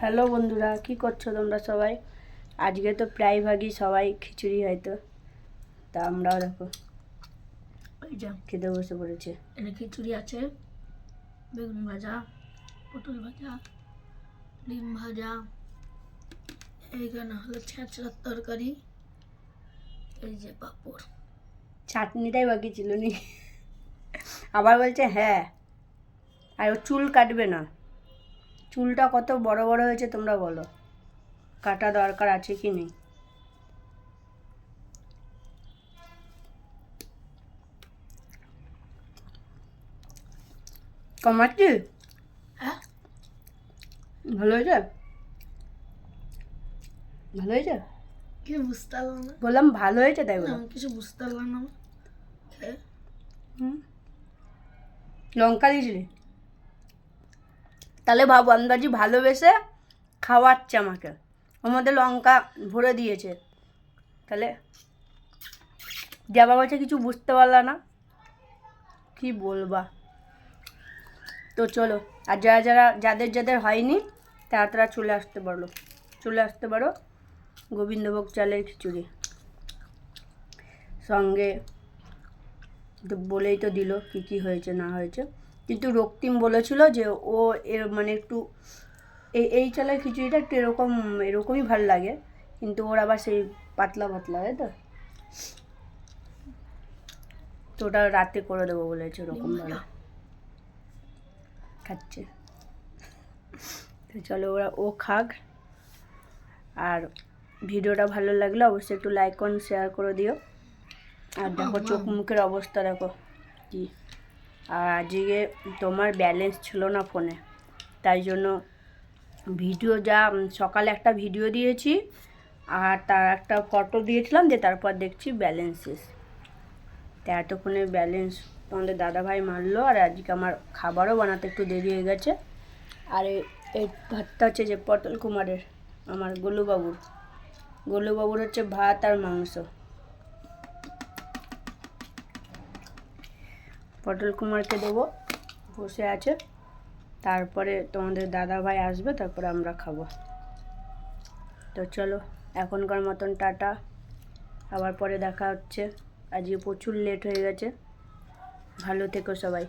Hello বন্ধুরা কি করছ তোমরা সবাই? আজকে তো প্রায়ভাগই সবাই খিচুড়ি হয়তো। তা আমরাও দেখো। এই যে। খেতে বসে পড়েছে। এখানে খিচুড়ি আছে বেগুন ভাজা পটল ভাজা ডিম ভাজা এইখানে হলো ছেঁচড়ার তরকারি এই যে পাঁপড়। চাটনিটাই বাকি ছিল নি। আবার বলছে হ্যাঁ আর ও চুল কাটবে না। চুলটা কত বড় বড় হয়েছে তোমরা বলো। কাটা দরকার আছে কি নেই? কমাচ্ছি? হ্যাঁ। ভালো হয়েছে? ভালো হয়েছে? কি বুঝতে পারলাম না। বললাম ভালো হয়েছে তাই বললাম কিছু বুঝতে পারলাম না। হুম। লঙ্কা দিয়েছিলি? তাহলে ভাবো, আন্দাজি ভালোবেসে খাওয়াচ্ছে আমাকে। ওর মধ্যে লঙ্কা ভরে দিয়েছে। তাহলে যাবা বলছে কিছু বুঝতে পারলা না। কি বলবা? তো চলো, আর যারা যারা, যাদের যাদের হয়নি, তারা তারা চলে আসতে পারল। চলে আসতে পারো গোবিন্দভোগ চালের খিচুড়ি। সঙ্গে বলেই তো দিল কী কী হয়েছে, না হয়েছে। কিন্তু রক্তিম বলেছিল যে ও এর মানে একটু এই এই চালের খিচুড়িটা একটু এরকম এরকমই ভালো লাগে। কিন্তু ওর আবার সেই পাতলা পাতলা তাই তো? তো ওটা রাতে করে দেবো বলেছে ওরকম ভালো খাচ্ছে। তো চলো ওরা ও খাক। আর ভিডিওটা ভালো লাগলে অবশ্যই একটু লাইক করুন শেয়ার করে দিও। আর দেখো চোখ মুখের অবস্থা দেখো কি। আর আজকে তোমার ব্যালেন্স ছিল না ফোনে তাই জন্য ভিডিও যা সকালে একটা ভিডিও দিয়েছি, আর তার একটা ফটো দিয়েছিলাম, দিয়ে তারপর দেখছি ব্যালেন্স শেষ। তা এতক্ষণে ব্যালেন্স তোমাদের দাদাভাই মারলো, আর আজকে আমার খাবারও বানাতে একটু দেরি হয়ে গেছে। আর এই ভাতটা হচ্ছে যে পটল কুমারের, আমার গোলুবাবুর। গোলুবাবুর হচ্ছে ভাত আর মাংস। পটল কুমারকে দেবো। বসে আছে। তারপরে তোমাদের দাদা ভাই আসবে, তারপরে আমরা খাব। তো চলো, এখনকার মতন টাটা। আবার পরে দেখা হচ্ছে। আজকে প্রচুর লেট হয়ে গেছে। ভালো থেকো সবাই।